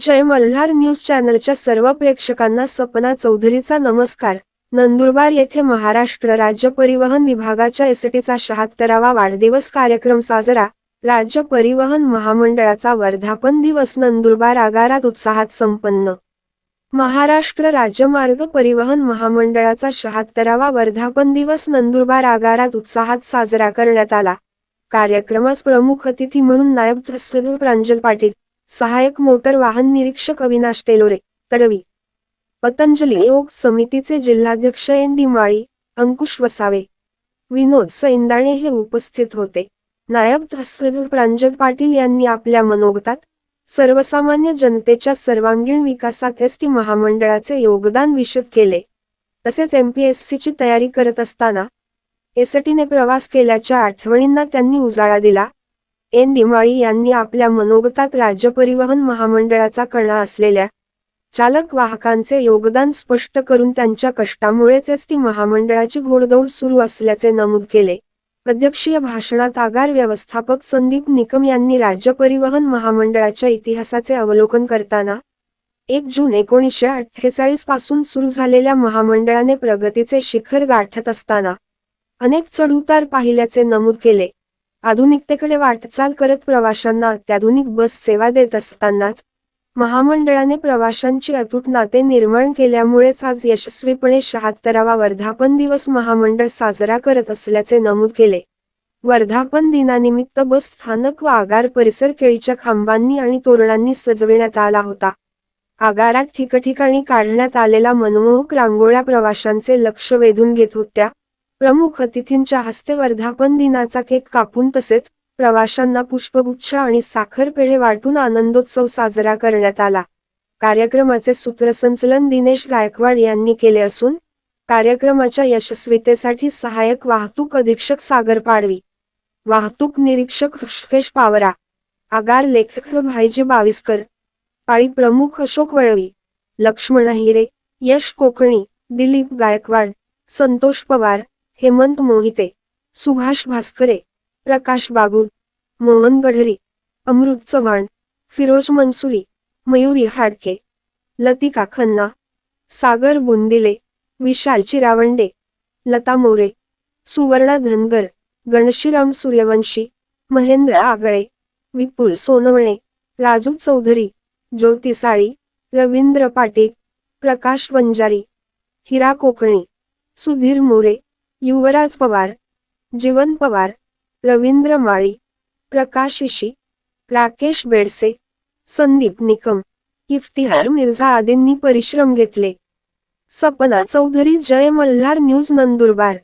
जय Malhar news चॅनलच्या सर्व प्रेक्षकांना सपना चौधरीचा नमस्कार. नंदुरबार येथे महाराष्ट्र राज्य परिवहन विभागाच्या एसटीचा शहात्तरावा वाढदिवस कार्यक्रम साजरा. राज्य परिवहन महामंडळाचा वर्धापन दिवस नंदुरबार आगारात उत्साहात संपन्न. महाराष्ट्र राज्य मार्ग परिवहन महामंडळाचा शहात्तरावा वर्धापन दिवस नंदुरबार आगारात उत्साहात साजरा करण्यात आला. कार्यक्रमास प्रमुख अतिथी म्हणून नायब तहसीलदार प्रांजल पाटील सहायक मोटर वाहन निरीक्षक अविनाश तेलोरे तडवी. पतंजली योग समितीचे जिल्हाध्यक्ष एन डी माळी अंकुश वसावे. विनोद सैंदाणे हे उपस्थित होते. नायब तहसीलदार प्रांजल पाटील यांनी आपल्या मनोगतात सर्वसामान्य जनतेच्या सर्वांगीण विकासात एस टी महामंडळाचे योगदान विशद केले. तसेच एमपीएससी ची तयारी करत असताना एसटीने प्रवास केल्याच्या आठवणींना त्यांनी उजाळा दिला. एन. डिमाळी यांनी आपल्या मनोगतात राज्य परिवहन महामंडळाचा कणा असलेल्या चालक वाहकांचे योगदान स्पष्ट करून त्यांच्या कष्टामुळेच एस टी महामंडळाची घोडदौड सुरू असल्याचे नमूद केले. अध्यक्षीय भाषणात आगार व्यवस्थापक संदीप निकम यांनी राज्य परिवहन महामंडळाच्या इतिहासाचे अवलोकन करताना एक जून एकोणीसशे अठ्ठेचाळीसपासून सुरू झालेल्या महामंडळाने प्रगतीचे शिखर गाठत असताना अनेक चढउतार पाहिल्याचे नमूद केले. आधुनिकतेकडे वाटचाल करत प्रवाशांना अत्याधुनिक बस सेवा देत असतानाच महामंडळाने प्रवाशांची अतूट नाते निर्माण केल्यामुळेच आज यशस्वीपणे शहात्तरावा वर्धापन दिवस महामंडळ साजरा करत असल्याचे नमूद केले. वर्धापन दिनानिमित्त बस स्थानक व आगार परिसर केळीच्या खांबांनी आणि तोरणांनी सजविण्यात आला होता. आगारात ठिकठिकाणी काढण्यात आलेला मनमोहक रांगोळ्या प्रवाशांचे लक्ष वेधून घेत होत्या. प्रमुख अतिथींच्या हस्ते वर्धापन दिनाचा केक कापून तसेच प्रवाशांना पुष्पगुच्छ आणि साखरपेढे वाटून आनंदोत्सव साजरा करण्यात आला. कार्यक्रमाचे सूत्रसंचलन दिनेश गायकवाड यांनी केले असून कार्यक्रमाच्या यशस्वीतेसाठी सहाय्यक वाहतूक अधीक्षक सागर पाडवी वाहतूक निरीक्षक ऋषिकेश पावरा आगार लेखक भाईजी बाविस्कर पाळी प्रमुख अशोक वळवी लक्ष्मण हिरे यश कोकणी दिलीप गायकवाड संतोष पवार हेमंत मोहिते सुभाष भास्करे प्रकाश बागुल मोहन गढरी अमृत चव्हाण फिरोज मनसुरी मयुरी हाडके लतिका खन्ना सागर बुंदिले विशाल चिरावंडे लता मोरे सुवर्णा धनगर गणशीराम सूर्यवंशी महेंद्र आगळे विपुल सोनवणे राजू चौधरी ज्योती साळी रवींद्र पाटील प्रकाश वंजारी हिरा कोकणी सुधीर मोरे युवराज पवार जीवन पवार रवींद्र माळी प्रकाश इशी राकेश बेडसे संदीप निकम इफ्तिहार मिर्झा आदींनी परिश्रम घेतले. सपना चौधरी जय मल्हार न्यूज नंदुरबार.